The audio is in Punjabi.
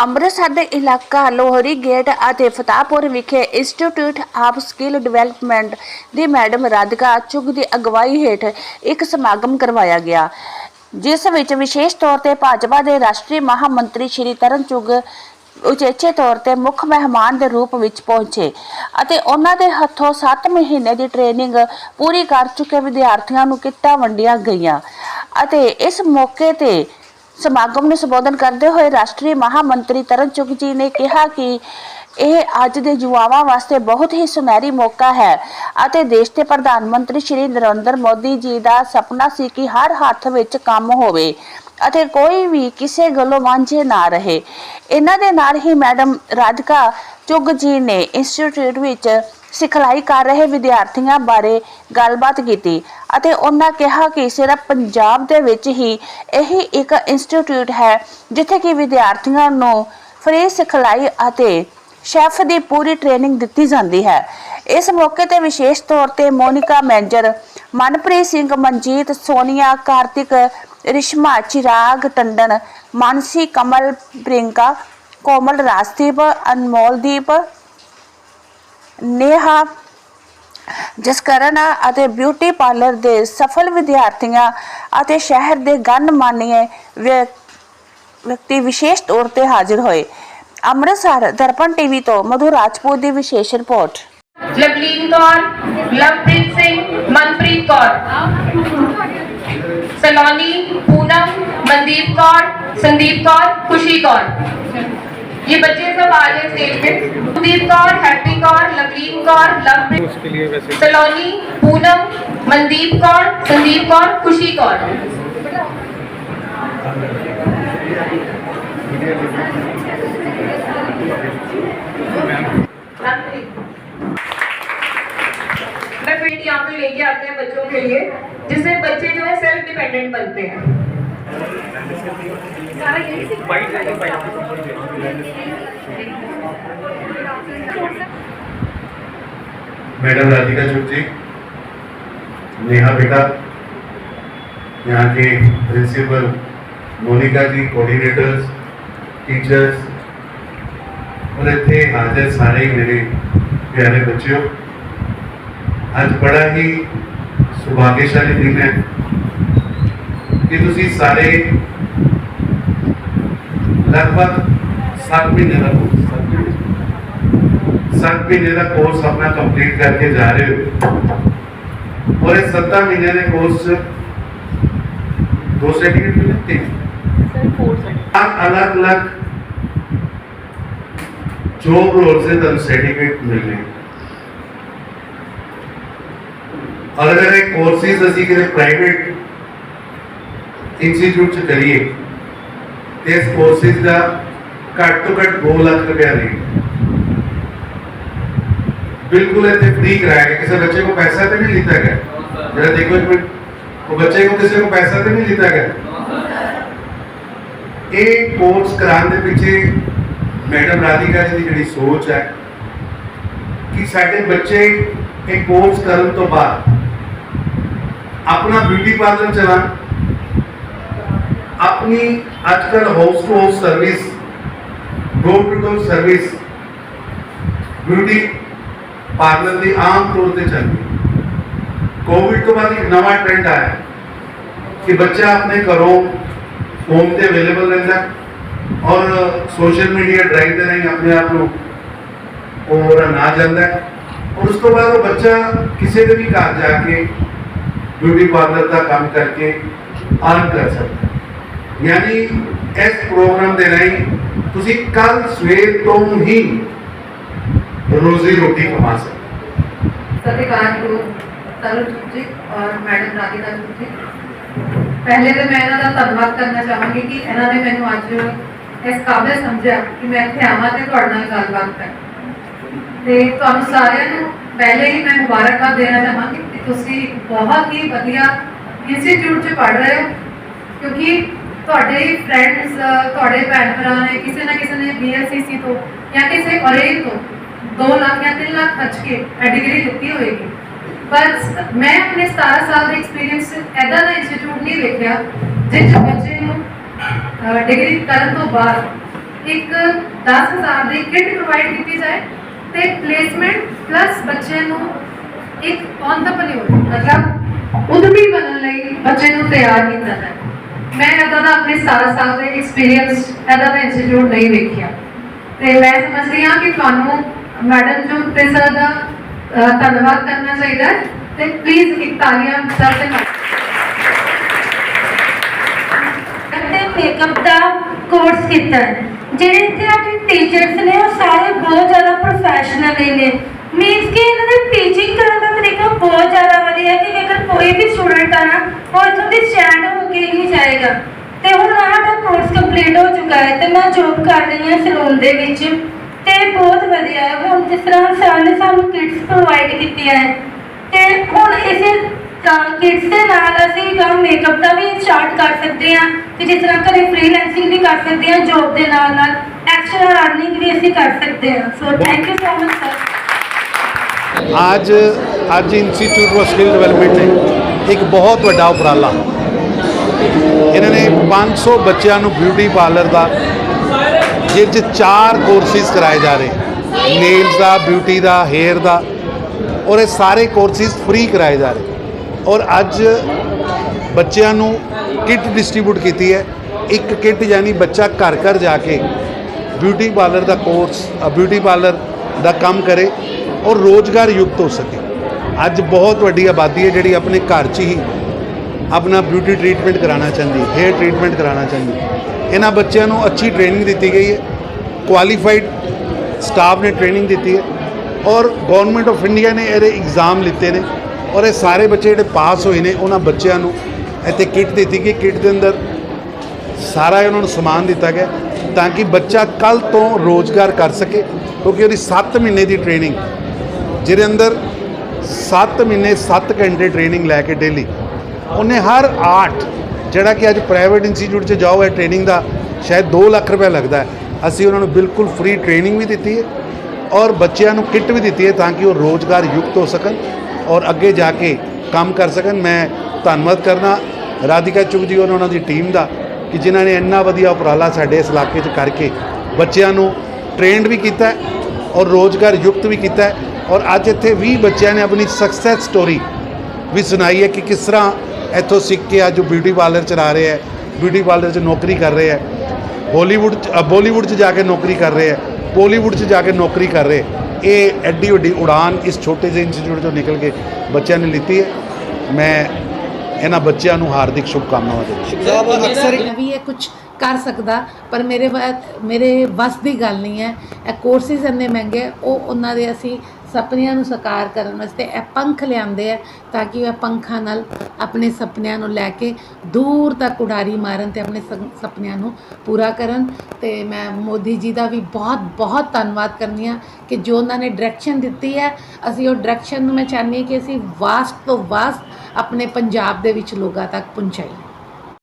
ਅੰਮ੍ਰਿਤਸਰ ਦੇ ਇਲਾਕਾ ਲੋਹਰੀ ਗੇਟ ਅਤੇ ਫਤਾਹਪੁਰ ਵਿਖੇ ਇੰਸਟੀਚਿਊਟ ਆਫ ਸਕਿੱਲ ਡਿਵੈਲਪਮੈਂਟ ਦੀ ਮੈਡਮ ਰਾਧਿਕਾ ਚੁਗ ਦੀ ਅਗਵਾਈ ਹੇਠ ਇੱਕ ਸਮਾਗਮ ਕਰਵਾਇਆ ਗਿਆ, ਜਿਸ ਵਿੱਚ ਵਿਸ਼ੇਸ਼ ਤੌਰ ਤੇ ਭਾਜਪਾ ਦੇ ਰਾਸ਼ਟਰੀ ਮਹਾਮੰਤਰੀ ਸ਼੍ਰੀ ਤਰਨ ਚੁਗ ਉਚੇਚੇ ਤੌਰ ਤੇ ਮੁੱਖ ਮਹਿਮਾਨ ਦੇ ਰੂਪ ਵਿੱਚ ਪਹੁੰਚੇ ਅਤੇ ਉਹਨਾਂ ਦੇ ਹੱਥੋਂ 7 ਮਹੀਨੇ ਦੀ ਟ੍ਰੇਨਿੰਗ ਪੂਰੀ ਕਰ ਚੁੱਕੇ ਵਿਦਿਆਰਥੀਆਂ ਨੂੰ ਕਿੱਟਾਂ ਵੰਡੀਆਂ ਗਈਆਂ ਅਤੇ ਇਸ ਮੌਕੇ ਤੇ ਸਮਾਗਮ ਨੂੰ ਸੰਬੋਧਨ ਕਰਦੇ ਹੋਏ ਰਾਸ਼ਟਰੀ ਮਹਾਮੰਤਰੀ ਤਰਨ ਚੁਗ ਜੀ ਨੇ ਕਿਹਾ ਕਿ ਇਹ ਅੱਜ ਦੇ ਯੁਵਾਵਾਂ ਵਾਸਤੇ ਬਹੁਤ ਹੀ ਸੁਨਹਿਰੀ ਮੌਕਾ ਹੈ ਅਤੇ ਦੇਸ਼ ਦੇ ਪ੍ਰਧਾਨ ਮੰਤਰੀ ਸ਼੍ਰੀ ਨਰਿੰਦਰ ਮੋਦੀ ਜੀ ਦਾ ਸੁਪਨਾ ਸੀ ਕਿ ਹਰ ਹੱਥ ਵਿੱਚ ਕੰਮ ਹੋਵੇ। ਅਤੇ ਕੋਈ ਵੀ ਕਿਸੇ ਗੱਲੋਂ ਵਾਂਝੇ ਨਾ ਰਹੇ। ਇਹਨਾਂ ਦੇ ਨਾਲ ਹੀ ਮੈਡਮ ਰਾਧਿਕਾ ਚੁੱਗ ਜੀ ਨੇ ਇੰਸਟੀਚਿਊਟ ਵਿੱਚ ਸਿਖਲਾਈ ਕਰ ਰਹੇ ਵਿਦਿਆਰਥੀਆਂ ਬਾਰੇ ਗੱਲਬਾਤ ਕੀਤੀ ਅਤੇ ਉਹਨਾਂ ਕਿਹਾ ਕਿ ਸਿਰਫ ਪੰਜਾਬ ਦੇ ਵਿੱਚ ਹੀ ਇਹੀ ਇੱਕ ਇੰਸਟੀਚਿਊਟ ਹੈ ਜਿੱਥੇ ਕਿ ਵਿਦਿਆਰਥੀਆਂ ਨੂੰ ਫ੍ਰੀ ਸਿਖਲਾਈ ਅਤੇ ਸ਼ੈਫ ਦੀ ਪੂਰੀ ਟ੍ਰੇਨਿੰਗ ਦਿੱਤੀ ਜਾਂਦੀ ਹੈ। ਇਸ ਮੌਕੇ ਤੇ ਵਿਸ਼ੇਸ਼ ਤੌਰ ਤੇ ਮੋਨਿਕਾ ਮੈਨੇਜਰ ਮਨਪ੍ਰੀਤ ਸਿੰਘ, ਮਨਜੀਤ, ਸੋਨੀਆ, ਕਾਰਤਿਕ ਰਿਸ਼ਮਾ, ਚਿਰਾਗ, ਟੰਡਨ, ਮਾਨਸੀ, ਕਮਲ ਪ੍ਰਿੰਕਾ ਕੋਮਲ, ਰਾਜਦੀਪ, ਅਨਮੋਲਦੀਪ, ਨੇਹਾ, ਜਸਕਰਨ ਅਤੇ ਬਿਊਟੀ ਪਾਰਲਰ ਦੇ ਸਫਲ ਵਿਦਿਆਰਥੀਆਂ ਅਤੇ ਸ਼ਹਿਰ ਦੇ ਗਣਮਾਨਿਆ ਵਿਅਕਤੀ ਵਿਸ਼ੇਸ਼ ਤੌਰ ਤੇ ਹਾਜ਼ਰ ਹੋਏ। ਅੰਮ੍ਰਿਤਸਰ ਦਰਪਣ ਟੀਵੀ ਤੋਂ ਮਧੂ ਰਾਜਪੂਤ ਦੀ ਵਿਸ਼ੇਸ਼ ਰਿਪੋਰਟ। ਲਵਲੀਨ ਕੌਰ, ਲਵਪ੍ਰੀਤ ਸਿੰਘ, ਮਨਪ੍ਰੀਤ ਕੌਰ। सलोनी पूनम मनदीप कौर संदीप कौर खुशी कौर। ये बच्चे सब आ गए स्टेज पे। कुलदीप कौर हैप्पी कौर लवलीन कौर लव सलोनी पूनम मनदीप कौर संदीप कौर खुशी कौर। मैं पेटी यहाँ पे लेके आते हैं बच्चों के लिए जिसे बच्चे जो है सेल्फ डिपेंडेंट बनते हैं। मैडम राधिका चुप जी नेहा बेटा, यहाँ के principal Monika ji coordinators teachers और इतने हाजिर सारे मेरे प्यारे बच्चों आज बड़ा ही सौभाग्यशाली दिन है। ਕਿ ਤੁਸੀਂ ਸਾਰੇ ਲਗਭਗ 7 ਮਹੀਨੇ ਦਾ ਕੋਰਸ ਸੱਤ ਮਹੀਨੇ ਸੱਤ ਮਹੀਨੇ ਦਾ ਕੋਰਸ ਆਪਣਾ ਕੰਪਲੀਟ ਕਰਕੇ ਜਾ ਰਹੇ ਹੋ ਔਰ ਇਹ 7 ਮਹੀਨੇ ਦੇ ਕੋਰਸ 'ਚ ਦੋ ਸਰਟੀਫਿਕੇਟ ਮਿਲਤੇ हैं अलग अलग जॉब रोल से ਤੁਹਾਨੂੰ ਸਰਟੀਫਿਕੇਟ ਮਿਲਨੇ ਔਰ ਅਗਰ ਇਹ ਕੋਰਸਿਸ ਅਸੀਂ ਕਿਤੇ ਪ੍ਰਾਈਵੇਟ ਇੰਸਟੀਚਿਊਟ ਚ ਕਰੀਏ ਤੇ ਇਸ ਕੋਰਸਿਸ ਦਾ ਘੱਟ ਤੋਂ ਘੱਟ 2 ਲੱਖ ਰੁਪਏ ਦੇ। ਬਿਲਕੁਲ ਇੱਥੇ ਫ੍ਰੀ ਕਰਾਇਆ ਗਿਆ। ਕਿਸੇ ਬੱਚੇ ਕੋ ਪੈਸਾ ਤੇ ਨਹੀਂ ਲਿੱਤਾ ਗਿਆ। ਜਿਹੜਾ ਦੇਖੋ ਇੱਕ ਮਿੰਟ, ਉਹ ਬੱਚੇ ਕੋ ਕਿਸੇ ਕੋ ਪੈਸਾ ਤੇ ਨਹੀਂ ਲਿੱਤਾ ਗਿਆ। ਇਹ ਕੋਰਸ ਕਰਾਉਣ ਦੇ ਪਿੱਛੇ ਮੈਡਮ ਰਾਧਿਕਾ ਜੀ ਦੀ ਜਿਹੜੀ ਸੋਚ ਹੈ ਕਿ ਸਾਡੇ ਬੱਚੇ ਇਹ ਕੋਰਸ ਕਰਨ ਤੋਂ ਬਾਅਦ ਆਪਣਾ ਬਿਊਟੀ ਪਾਰਲਰ ਚਲਾਉਣ। ਆਪਣੀ ਅੱਜਕੱਲ house to house service door to door service beauty parlour ਦੀ ਆਮ ਤੌਰ ਤੇ ਚੱਲਦੀ ਕੋਵਿਡ ਤੋਂ ਬਾਅਦ ਇੱਕ ਨਵਾਂ ਟ੍ਰੈਂਡ ਆਇਆ ਕਿ ਬੱਚਾ ਆਪਣੇ ਘਰੋਂ ਹੋਮ ਤੇ ਅਵੇਲੇਬਲ ਰਹਿੰਦਾ ਔਰ ਸੋਸ਼ਲ ਮੀਡੀਆ ਡਰਾਈਵ ਦੇ ਰਾਹੀਂ ਆਪਣੇ ਆਪ ਨੂੰ ਉਹ ਨਾ ਜਾਂਦਾ ਹੈ। ਔਰ ਉਸ ਤੋਂ ਬਾਅਦ ਉਹ ਬੱਚਾ ਕਿਸੇ ਦੇ ਵੀ ਘਰ ਜਾ ਕੇ ਬਿਊਟੀ ਪਾਰਲਰ ਦਾ ਕੰਮ ਕਰਕੇ ਅਰਨ ਕਰ ਸਕਦਾ ਹੈ। ਯਾਨੀ ਇਸ ਪ੍ਰੋਗਰਾਮ ਦੇ ਰਾਹੀਂ ਤੁਸੀਂ ਕੱਲ ਸਵੇਰ ਤੋਂ ਹੀ ਰੋਜ਼ੀ ਰੋਟੀ ਕਮਾ ਸਕਦੇ ਸਤਿਕਾਰ ਗੁਰੂ ਤਰੁਣ ਜੀ। ਔਰ ਮੈਡਮ ਰਾਧਿਕਾ ਜੀ। ਪਹਿਲੇ ਤਾਂ ਮੈਂ ਇਹਨਾਂ ਦਾ ਧੰਨਵਾਦ ਕਰਨਾ ਚਾਹਾਂਗੀ ਕਿ ਇਹਨਾਂ ਨੇ ਮੈਨੂੰ ਅੱਜ ਇਸ ਕਾਬਿਲ ਸਮਝਿਆ ਕਿ ਮੈਂ ਇੱਥੇ ਆਵਾਂ ਤੇ ਤੁਹਾਡੇ ਨਾਲ ਗੱਲਬਾਤ ਕਰਾਂ। ਤੇ ਤੁਹਾਨੂੰ ਸਾਰਿਆਂ ਨੂੰ ਪਹਿਲੇ ਹੀ ਮੈਂ ਮੁਬਾਰਕਬਾਦ ਦੇਣਾ ਚਾਹਾਂਗੀ ਕਿ ਤੁਸੀਂ ਬਹੁਤ ਹੀ ਵਧੀਆ ਇੰਸਟੀਚਿਊਟ 'ਚ ਪੜ੍ਹ ਰਹੇ ਹੋ, ਕਿਉਂਕਿ ਤੁਹਾਡੇ ਫਰੈਂਡਸ ਤੁਹਾਡੇ ਭੈਣ ਭਰਾ ਨੇ, ਕਿਸੇ ਨਾ ਕਿਸੇ ਨੇ ਬੀਐਲਸੀਸੀ ਤੋਂ ਜਾਂ ਕਿਸੇ ਔਰੇਜ ਤੋਂ 2 ਲੱਖ ਜਾਂ 3 ਲੱਖ ਖਰਚ ਕੇ ਡਿਗਰੀ ਲਿੱਤੀ ਹੋਏਗੀ। ਪਰ ਮੈਂ ਆਪਣੇ 17 ਸਾਲ ਦੇ ਐਕਸਪੀਰੀਅੰਸ ਐਦਾਂ ਦਾ ਇੰਸਟੀਚਿਊਟ ਨਹੀਂ ਵੇਖਿਆ, ਜਿਸ 'ਚ ਬੱਚੇ ਨੂੰ ਡਿਗਰੀ ਕਰਨ ਤੋਂ ਬਾਅਦ ਇੱਕ 10000 ਦੀ ਕਿੱਟ ਪ੍ਰੋਵਾਈਡ ਕੀਤੀ ਜਾਏ ਤੇ ਪਲੇਸਮੈਂਟ ਪਲੱਸ ਬੱਚੇ ਨੂੰ ਇੱਕ ਔਂਟਰਪ੍ਰੀਨਿਓਰ ਮਤਲਬ ਉਦਮੀ ਬਣਨ ਲਈ ਬੱਚੇ ਨੂੰ ਤਿਆਰ ਕੀਤਾ ਜਾਏ। ਮੈਂ ਇਹਦਾ ਦਾ ਆਪਣੇ 17 ਸਾਲ ਦੇ ਐਕਸਪੀਰੀਅੰਸ ਇਹਦਾ ਦਾ ਇੰਸਟੀਚਿਊਟ ਨਹੀਂ ਵੇਖਿਆ ਤੇ ਮੈਂ ਸਮਝਦੀ ਹਾਂ ਕਿ ਤੁਹਾਨੂੰ ਮੈਡਮ ਜੋ ਤੇ ਸਰ ਦਾ ਅਹ, ਧੰਨਵਾਦ ਕਰਨਾ ਚਾਹੀਦਾ ਹੈ ਤੇ ਪਲੀਜ਼ ਇੱਕ ਤਾਲੀਆਂ ਸਰ ਤੇ ਮਾਰੋ। ਤੇ ਮੇਕਅਪ ਦਾ ਕੋਰਸ ਕੀਤਾ ਹੈ। ਜਿਹੜੇ ਇੱਥੇ ਆ ਕੇ ਟੀਚਰਸ ਨੇ ਉਹ ਸਾਰੇ ਬਹੁਤ ਜ਼ਿਆਦਾ ਪ੍ਰੋਫੈਸ਼ਨਲ ਨੇ ਮੀਨਸ ਕਿ ਇਹਨਾਂ ਦੇ ਟੀਚਿੰਗ ਕਰਨ ਦਾ ਤਰੀਕਾ ਬਹੁਤ ਜ਼ਿਆਦਾ ਵਧੀਆ ਕਿ ਅਗਰ ਕੋਈ ਵੀ ਸਟੂਡੈਂਟ ਆ ਨਾ, ਉਹ ਇੱਥੋਂ ਦੀ ਸਟੈਂਡ ਹੋ ਕੇ ਹੀ ਜਾਏਗਾ। ਤੇ ਹੁਣ ਆਹ ਸਾਡਾ ਕੋਰਸ ਕੰਪਲੀਟ ਹੋ ਚੁੱਕਾ ਹੈ ਤੇ ਮੈਂ ਜੋਬ ਕਰ ਰਹੀ ਹਾਂ ਸਲੂਨ ਦੇ ਵਿੱਚ। ਤੇ ਬਹੁਤ ਵਧੀਆ ਹੈ। ਹੁਣ ਜਿਸ ਤਰ੍ਹਾਂ ਸਰ ਨੇ ਸਾਨੂੰ ਕਿਟਸ ਪ੍ਰੋਵਾਈਡ ਕੀਤੀਆਂ ਹੈ। ਤੇ ਹੁਣ ਇਸੇ ਕਿਡਸ ਦੇ ਨਾਲ ਅਸੀਂ ਕੰਮ ਮੇਕਅਪ ਦਾ ਵੀ ਸਟਾਰਟ ਕਰ ਸਕਦੇ ਹਾਂ ਕਿ ਜਿਸ ਤਰ੍ਹਾਂ ਘਰੇ ਫ੍ਰੀਲੈਂਸਿੰਗ ਵੀ ਕਰ ਸਕਦੇ ਹਾਂ ਜੌਬ ਦੇ ਨਾਲ ਨਾਲ। ਐਕਸਟਰਾ ਅਰਨਿੰਗ ਵੀ ਅਸੀਂ ਕਰ ਸਕਦੇ ਹਾਂ। So thank you so much sir ਅੱਜ ਅੱਜ ਇੰਸਟੀਚਿਊਟ ਫॉर ਸਕਿੱਲ ਡਿਵੈਲਪਮੈਂਟ ਨੇ ਇੱਕ ਬਹੁਤ ਵੱਡਾ ਉਪਰਾਲਾ। ਇਹਨਾਂ ਨੇ 500 ਬੱਚਿਆਂ ਨੂੰ ਬਿਊਟੀ ਪਾਰਲਰ ਦਾ ਜਿਸ 'ਚ ਚਾਰ ਕੋਰਸਿਸ ਕਰਾਏ ਜਾ ਰਹੇ। ਨੇਲਸ ਦਾ ਬਿਊਟੀ ਦਾ ਹੇਅਰ ਦਾ, ਔਰ ਇਹ ਸਾਰੇ ਕੋਰਸਿਸ ਫ੍ਰੀ ਕਰਾਏ ਜਾ ਰਹੇ। ਔਰ ਅੱਜ ਬੱਚਿਆਂ ਨੂੰ ਕਿੱਟ ਡਿਸਟ੍ਰੀਬਿਊਟ ਕੀਤੀ ਹੈ। ਇੱਕ ਕਿੱਟ ਯਾਨੀ ਬੱਚਾ ਘਰ ਘਰ ਜਾ ਕੇ ਬਿਊਟੀ ਪਾਰਲਰ ਦਾ ਕੋਰਸ ਬਿਊਟੀ ਪਾਰਲਰ ਦਾ ਕੰਮ ਕਰੇ ਔਰ ਰੋਜ਼ਗਾਰ ਯੁਕਤ ਹੋ ਸਕੇ। ਅੱਜ ਬਹੁਤ ਵੱਡੀ ਆਬਾਦੀ ਹੈ ਜਿਹੜੀ ਆਪਣੇ ਘਰ 'ਚ ਹੀ ਆਪਣਾ ਬਿਊਟੀ ਟ੍ਰੀਟਮੈਂਟ ਕਰਾਉਣਾ ਚਾਹੁੰਦੀ ਹੇਅਰ ਟ੍ਰੀਟਮੈਂਟ ਕਰਾਉਣਾ ਚਾਹੁੰਦੀ। ਇਹਨਾਂ ਬੱਚਿਆਂ ਨੂੰ ਅੱਛੀ ਟ੍ਰੇਨਿੰਗ ਦਿੱਤੀ ਗਈ ਹੈ ਕੁਆਲੀਫਾਈਡ ਸਟਾਫ ਨੇ ਟ੍ਰੇਨਿੰਗ ਦਿੱਤੀ ਹੈ ਔਰ ਗਵਰਨਮੈਂਟ ਆਫ ਇੰਡੀਆ ਨੇ ਇਹਦੇ ਐਗਜ਼ਾਮ ਲਿੱਤੇ ਨੇ ਔਰ ਇਹ ਸਾਰੇ ਬੱਚੇ ਜਿਹੜੇ ਪਾਸ ਹੋਏ ਨੇ, ਉਹਨਾਂ ਬੱਚਿਆਂ ਨੂੰ ਇੱਥੇ ਕਿੱਟ ਦਿੱਤੀ ਗਈ। ਕਿੱਟ ਦੇ ਅੰਦਰ ਸਾਰਾ ਉਹਨਾਂ ਨੂੰ ਸਮਾਨ ਦਿੱਤਾ ਗਿਆ ਤਾਂ ਕਿ ਬੱਚਾ ਕੱਲ ਤੋਂ ਰੋਜ਼ਗਾਰ ਕਰ ਸਕੇ, ਕਿਉਂਕਿ ਉਹਦੀ 7 ਮਹੀਨੇ ਦੀ ਟ੍ਰੇਨਿੰਗ ਜਿਹਦੇ ਅੰਦਰ 7 ਮਹੀਨੇ 7 ਘੰਟੇ ਟ੍ਰੇਨਿੰਗ ਲੈ ਕੇ ਡੇਲੀ ਉਹਨੇ ਹਰ ਆਰਟ ਜਿਹੜਾ ਕਿ ਅੱਜ ਪ੍ਰਾਈਵੇਟ ਇੰਸਟੀਚਿਊਟ 'ਚ ਜਾਓ, ਇਹ ਟ੍ਰੇਨਿੰਗ ਦਾ ਸ਼ਾਇਦ 2 ਲੱਖ ਰੁਪਏ ਲੱਗਦਾ ਹੈ। ਅਸੀਂ ਉਹਨਾਂ ਨੂੰ ਬਿਲਕੁਲ ਫ੍ਰੀ ਟ੍ਰੇਨਿੰਗ ਵੀ ਦਿੱਤੀ ਹੈ ਔਰ ਬੱਚਿਆਂ ਨੂੰ ਕਿੱਟ ਵੀ ਦਿੱਤੀ ਹੈ ਤਾਂ ਕਿ ਉਹ ਰੋਜ਼ਗਾਰ ਯੁਕਤ ਹੋ ਸਕਣ ਔਰ ਅੱਗੇ ਜਾ ਕੇ ਕੰਮ ਕਰ ਸਕਣ। ਮੈਂ ਧੰਨਵਾਦ ਕਰਨਾ ਰਾਧਿਕਾ ਚੁਗ ਜੀ ਉਹਨਾਂ ਦੀ ਟੀਮ ਦਾ ਕਿ ਜਿਨ੍ਹਾਂ ਨੇ ਇੰਨਾ ਵਧੀਆ ਉਪਰਾਲਾ ਸਾਡੇ ਇਸ ਇਲਾਕੇ 'ਚ ਕਰਕੇ ਬੱਚਿਆਂ ਨੂੰ ਟ੍ਰੇਨਡ ਵੀ ਕੀਤਾ ਔਰ ਰੋਜ਼ਗਾਰ ਯੁਕਤ ਵੀ ਕੀਤਾ ਔਰ ਅੱਜ ਇੱਥੇ 20 ਬੱਚਿਆਂ ਨੇ ਆਪਣੀ ਸਕਸੈਸ ਸਟੋਰੀ ਵੀ ਸੁਣਾਈ ਹੈ ਕਿ ਕਿਸ ਤਰ੍ਹਾਂ ਇੱਥੋਂ ਸਿੱਖ ਕੇ ਅੱਜ ਉਹ ਬਿਊਟੀ ਪਾਰਲਰ ਚਲਾ ਰਹੇ ਹੈ ਬਿਊਟੀ ਪਾਰਲਰ 'ਚ ਨੌਕਰੀ ਕਰ ਰਹੇ ਹੈ। ਹਾਲੀਵੁੱਡ 'ਚ ਬਾਲੀਵੁੱਡ 'ਚ ਜਾ ਕੇ ਨੌਕਰੀ ਕਰ ਰਹੇ ਹੈ ਪੋਲੀਵੁੱਡ 'ਚ ਜਾ ਕੇ ਨੌਕਰੀ ਕਰ ਰਹੇ ਇਹ ਐਡੀ ਵੱਡੀ ਉਡਾਨ ਇਸ ਛੋਟੇ ਜਿਹੇ ਇੰਸਟੀਚਿਊਟ ਤੋਂ ਨਿਕਲ ਕੇ ਬੱਚਿਆਂ ਨੇ ਲਿੱਤੀ ਹੈ। ਮੈਂ ਇਹਨਾਂ ਬੱਚਿਆਂ ਨੂੰ ਹਾਰਦਿਕ ਸ਼ੁਭਕਾਮਨਾਵਾਂ ਦਿੰਦਾ ਮੈਂ ਵੀ ਇਹ ਕੁਝ ਕਰ ਸਕਦਾ ਪਰ ਮੇਰੇ ਮੇਰੇ ਵੱਸ ਦੀ ਗੱਲ ਨਹੀਂ ਹੈ। ਇਹ ਕੋਰਸਿਸ ਇੰਨੇ ਮਹਿੰਗੇ ਉਹ ਉਹਨਾਂ ਦੇ ਅਸੀਂ ਸੁਪਨਿਆਂ ਨੂੰ ਸਾਕਾਰ ਕਰਨ ਵਾਸਤੇ ਇਹ ਪੰਖ ਲਿਆਂਦੇ ਆ ਤਾਂ ਕਿ ਉਹ ਪੰਖਾਂ ਨਾਲ ਆਪਣੇ ਸੁਪਨਿਆਂ ਨੂੰ ਲੈ ਕੇ ਦੂਰ ਤੱਕ ਉਡਾਰੀ ਮਾਰਨ ਤੇ ਆਪਣੇ ਸ- ਸੁਪਨਿਆਂ ਨੂੰ ਪੂਰਾ ਕਰਨ। ਤੇ ਮੈਂ ਮੋਦੀ ਜੀ ਦਾ ਵੀ ਬਹੁਤ ਬਹੁਤ ਧੰਨਵਾਦ ਕਰਨੀ ਆ ਕਿ ਜੋ ਉਹਨਾਂ ਨੇ ਡਾਇਰੈਕਸ਼ਨ ਦਿੱਤੀ ਹੈ, ਅਸੀਂ ਉਹ ਡਾਇਰੈਕਸ਼ਨ ਨੂੰ ਮੈਂ ਚਾਹੁੰਦੀ ਹਾਂ ਕਿ ਅਸੀਂ ਵਾਸਟ ਤੋਂ ਵਾਸਟ ਆਪਣੇ ਪੰਜਾਬ ਦੇ ਵਿੱਚ ਲੋਕਾਂ ਤੱਕ ਪਹੁੰਚਾਈਏ।